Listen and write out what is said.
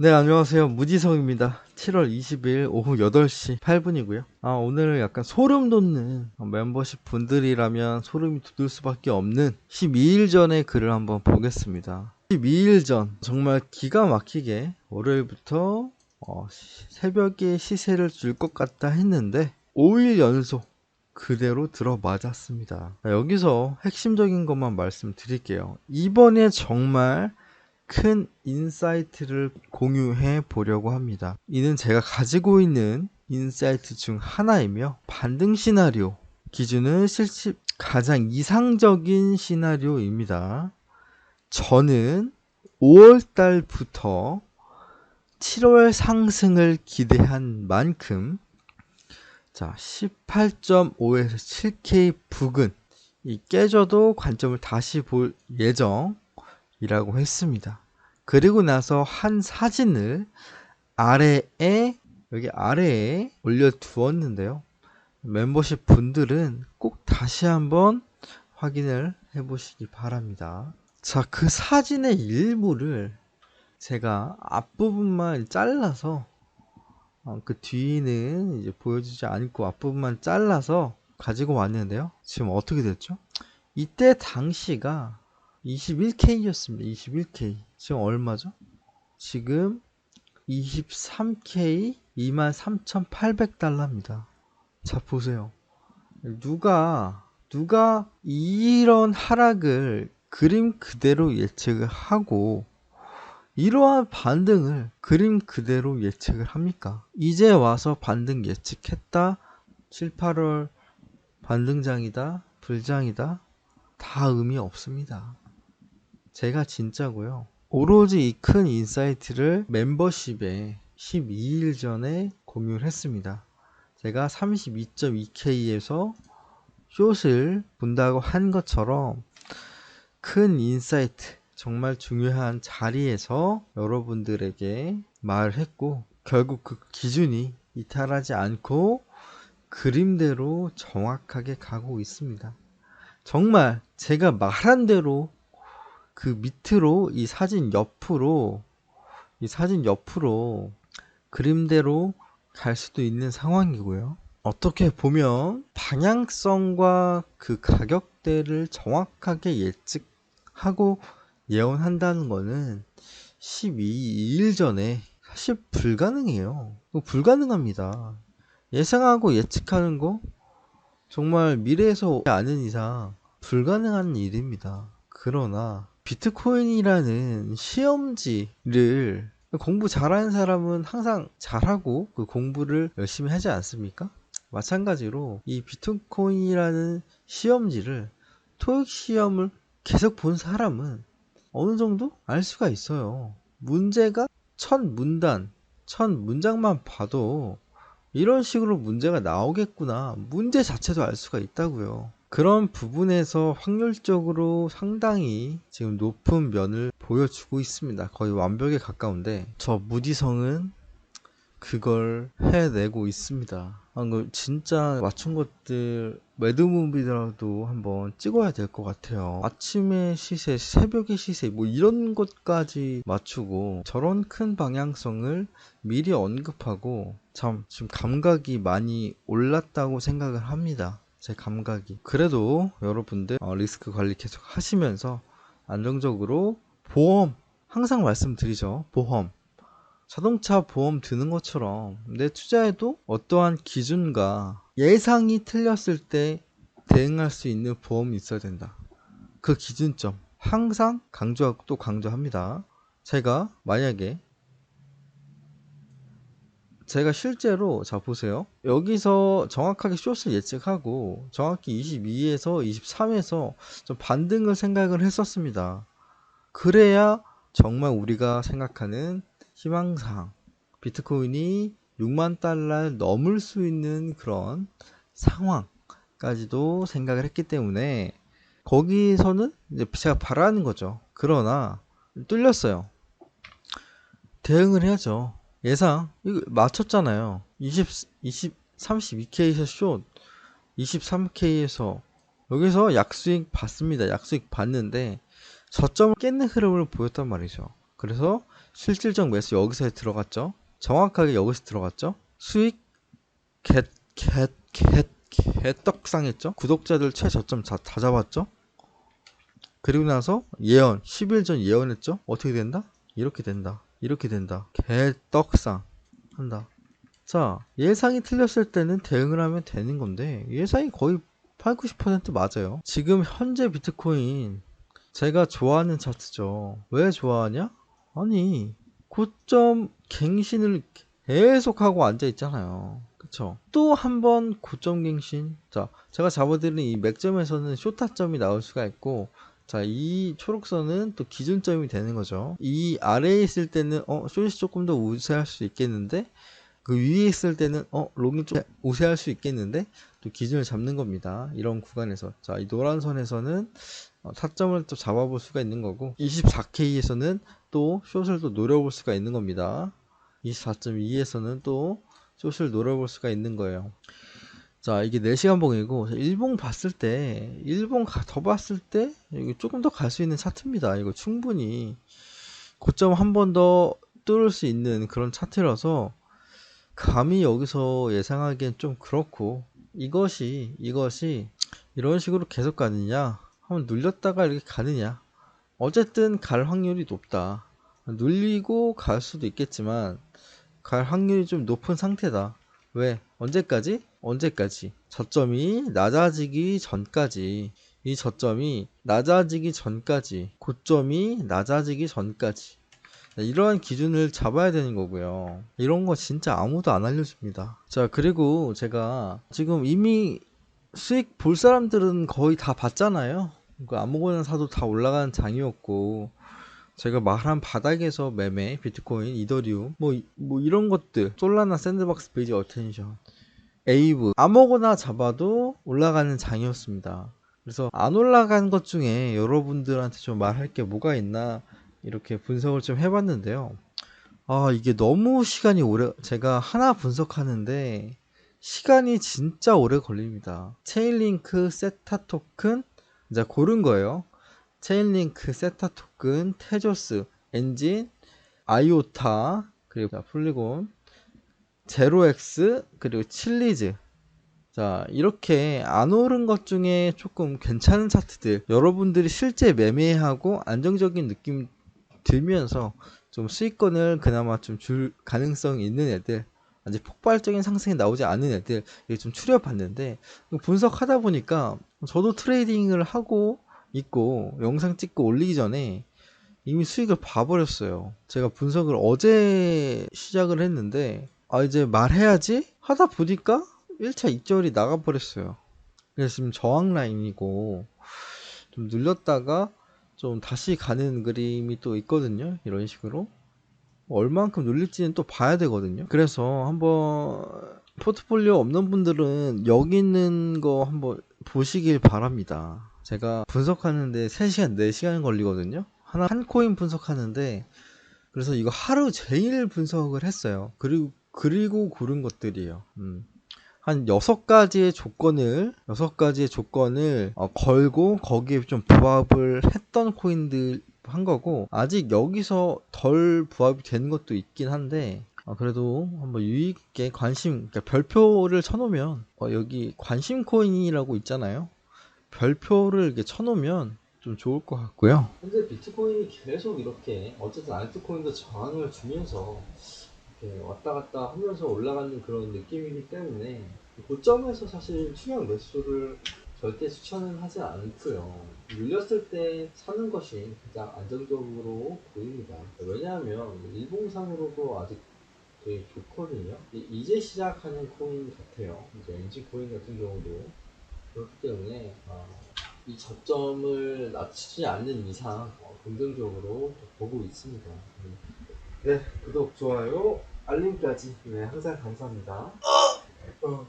네, 안녕하세요. 무지성입니다. 7월 20일 오후 8시 8분이고요. 아, 오늘은 약간 소름 돋는 멤버십 분들이라면 소름이 돋을 수밖에 없는 12일 전의 글을 한번 보겠습니다. 12일 전, 정말 기가 막히게 월요일부터 어, 새벽에 시세를 줄 것 같다 했는데 5일 연속 그대로 들어맞았습니다. 여기서 핵심적인 것만 말씀드릴게요. 이번에 정말 큰 인사이트를 공유해 보려고 합니다. 이는 제가 가지고 있는 인사이트 중 하나이며 반등 시나리오 기준은 실제 가장 이상적인 시나리오입니다. 저는 5월 달부터 7월 상승을 기대한 만큼 자 18.5에서 7K 부근 이 깨져도 관점을 다시 볼 예정 이라고 했습니다. 그리고 나서 한 사진을 아래에 여기 아래에 올려 두었는데요. 멤버십 분들은 꼭 다시 한번 확인을 해 보시기 바랍니다. 자, 그 사진의 일부를 제가 앞부분만 잘라서 어, 그 뒤는 이제 보여주지 않고 앞부분만 잘라서 가지고 왔는데요. 지금 어떻게 됐죠? 이때 당시가 21K였습니다. 21K. 지금 얼마죠? 지금 23K 23,800달러입니다. 자, 보세요. 누가, 누가 이런 하락을 그림 그대로 예측을 하고 이러한 반등을 그림 그대로 예측을 합니까? 이제 와서 반등 예측했다. 7, 8월 반등장이다. 불장이다. 다 의미 없습니다. 제가 진짜고요. 오로지 이 큰 인사이트를 멤버십에 12일 전에 공유를 했습니다. 제가 32.2K에서 숏을 본다고 한 것처럼 큰 인사이트, 정말 중요한 자리에서 여러분들에게 말을 했고, 결국 그 기준이 이탈하지 않고 그림대로 정확하게 가고 있습니다. 정말 제가 말한 대로 그 밑으로 이 사진 옆으로 이 사진 옆으로 그림대로 갈 수도 있는 상황이고요. 어떻게 보면 방향성과 그 가격대를 정확하게 예측하고 예언한다는 거는 12일 전에 사실 불가능해요. 불가능합니다. 예상하고 예측하는 거 정말 미래에서 아는 이상 불가능한 일입니다. 그러나 비트코인이라는 시험지를 공부 잘하는 사람은 항상 잘하고 그 공부를 열심히 하지 않습니까? 마찬가지로 이 비트코인이라는 시험지를 토익 시험을 계속 본 사람은 어느 정도 알 수가 있어요. 문제가 첫 문단, 첫 문장만 봐도 이런 식으로 문제가 나오겠구나. 문제 자체도 알 수가 있다고요. 그런 부분에서 확률적으로 상당히 지금 높은 면을 보여주고 있습니다. 거의 완벽에 가까운데 저 무디성은 그걸 해내고 있습니다. 진짜 맞춘 것들 매드무비라도 한번 찍어야 될 것 같아요. 아침의 시세, 새벽의 시세, 뭐 이런 것까지 맞추고 저런 큰 방향성을 미리 언급하고 참 지금 감각이 많이 올랐다고 생각을 합니다. 제 감각이. 그래도 여러분들 어, 리스크 관리 계속 하시면서 안정적으로 보험 항상 말씀드리죠. 보험. 자동차 보험 드는 것처럼 내 투자에도 어떠한 기준과 예상이 틀렸을 때 대응할 수 있는 보험이 있어야 된다. 그 기준점 항상 강조하고 또 강조합니다. 제가 만약에 제가 실제로 자 보세요. 여기서 정확하게 숏을 예측하고 정확히 22에서 23에서 좀 반등을 생각을 했었습니다. 그래야 정말 우리가 생각하는 희망상 비트코인이 6만 달러를 넘을 수 있는 그런 상황까지도 생각을 했기 때문에 거기서는 이제 제가 바라는 거죠. 그러나 뚫렸어요. 대응을 해야죠 예상 이거 맞췄잖아요 20, 20 32K에서 숏 23K에서 여기서 약수익 받습니다 약수익 받는데 저점을 깼는 흐름을 보였단 말이죠 그래서 실질적 매수 여기서 들어갔죠. 정확하게 여기서 들어갔죠. 수익 갯갯갯 개떡상했죠. 구독자들 최저점 다, 다 잡았죠. 그리고 나서 예언 10일 전 예언했죠. 어떻게 된다? 이렇게 된다. 이렇게 된다. 개떡상 한다. 자, 예상이 틀렸을 때는 대응을 하면 되는 건데 예상이 거의 8, 90% 맞아요. 지금 현재 비트코인 제가 좋아하는 차트죠. 왜 좋아하냐? 아니, 고점 갱신을 계속 하고 앉아 있잖아요. 그쵸? 또 한 번 고점 갱신. 자, 제가 잡아드린 이 맥점에서는 쇼타점이 나올 수가 있고, 자, 이 초록선은 또 기준점이 되는 거죠. 이 아래에 있을 때는, 어, 숏이 조금 더 우세할 수 있겠는데, 그 위에 있을 때는, 어, 롱이 좀 우세할 수 있겠는데, 또 기준을 잡는 겁니다. 이런 구간에서. 자, 이 노란 선에서는 어, 타점을 또 잡아볼 수가 있는 거고, 24K에서는 또 숏을 또 노려볼 수가 있는 겁니다. 24.2에서는 또 숏을 노려볼 수가 있는 거예요. 자, 이게 4시간 봉이고, 일봉 봤을 때, 일봉 가- 더 봤을 때, 이거 조금 더 갈 수 있는 차트입니다. 이거 충분히 고점 한 번 더 뚫을 수 있는 그런 차트라서, 감히 여기서 예상하기엔 좀 그렇고, 이것이, 이것이 이런 식으로 계속 가느냐, 한번 눌렸다가 이렇게 가느냐, 어쨌든 갈 확률이 높다. 눌리고 갈 수도 있겠지만, 갈 확률이 좀 높은 상태다. 왜? 언제까지? 언제까지? 저점이 낮아지기 전까지. 이 저점이 낮아지기 전까지. 고점이 낮아지기 전까지. 이러한 기준을 잡아야 되는 거고요. 이런 거 진짜 아무도 안 알려줍니다. 자, 그리고 제가 지금 이미 수익 볼 사람들은 거의 다 봤잖아요. 그 아무거나 사도 다 올라가는 장이었고, 제가 말한 바닥에서 매매, 비트코인, 이더리움, 뭐, 이- 뭐 이런 것들, 솔라나 샌드박스 베이지 어텐션, 에이브, 아무거나 잡아도 올라가는 장이었습니다. 그래서 안 올라간 것 중에 여러분들한테 좀 말할 게 뭐가 있나 이렇게 분석을 좀 해봤는데요. 아, 이게 너무 시간이 오래, 제가 하나 분석하는데 시간이 진짜 오래 걸립니다. 체인링크, 세타 토큰, 이제 고른 거예요. 체인링크, 세타 토큰, 테조스, 엔진, 아이오타, 그리고 자, 폴리곤, 제로엑스, 그리고 칠리즈. 자, 이렇게 안 오른 것 중에 조금 괜찮은 차트들, 여러분들이 실제 매매하고 안정적인 느낌 들면서 좀 수익권을 그나마 좀 줄 가능성이 있는 애들, 아직 폭발적인 상승이 나오지 않은 애들, 이렇게 좀 추려봤는데, 분석하다 보니까 저도 트레이딩을 하고 있고, 영상 찍고 올리기 전에 이미 수익을 봐버렸어요. 제가 분석을 어제 시작을 했는데, 아, 이제 말해야지? 하다 보니까 1차 2절이 나가버렸어요. 그래서 지금 저항 라인이고, 좀 눌렸다가 좀 다시 가는 그림이 또 있거든요. 이런 식으로. 얼만큼 눌릴지는 또 봐야 되거든요. 그래서 한번 포트폴리오 없는 분들은 여기 있는 거 한번 보시길 바랍니다. 제가 분석하는데 3시간, 4시간 걸리거든요. 하나, 한 코인 분석하는데, 그래서 이거 하루 종일 분석을 했어요. 그리고, 그리고 고른 것들이에요. 음. 한 6가지의 조건을, 6가지의 조건을 어, 걸고 거기에 좀 부합을 했던 코인들 한 거고, 아직 여기서 덜 부합이 되는 것도 있긴 한데, 어, 그래도 한번 유익 있게 관심, 그러니까 별표를 쳐놓으면, 어, 여기 관심 코인이라고 있잖아요. 별표를 이렇게 쳐놓으면 좀 좋을 것 같고요. 현재 비트코인이 계속 이렇게 어쨌든 알트코인도 저항을 주면서 왔다 갔다 하면서 올라가는 그런 느낌이기 때문에 고점에서 사실 투명 매수를 절대 추천은 하지 않고요. 밀렸을 때 사는 것이 가장 안정적으로 보입니다. 왜냐하면 일봉상으로도 아직 되게 좋거든요. 이- 이제 시작하는 코인 같아요. 이제 NG 코인 같은 경우도 그렇기 때문에 어, 이 저점을 낮추지 않는 이상 어, 긍정적으로 보고 있습니다. 음. 네, 구독, 좋아요, 알림까지 네, 항상 감사합니다. 어.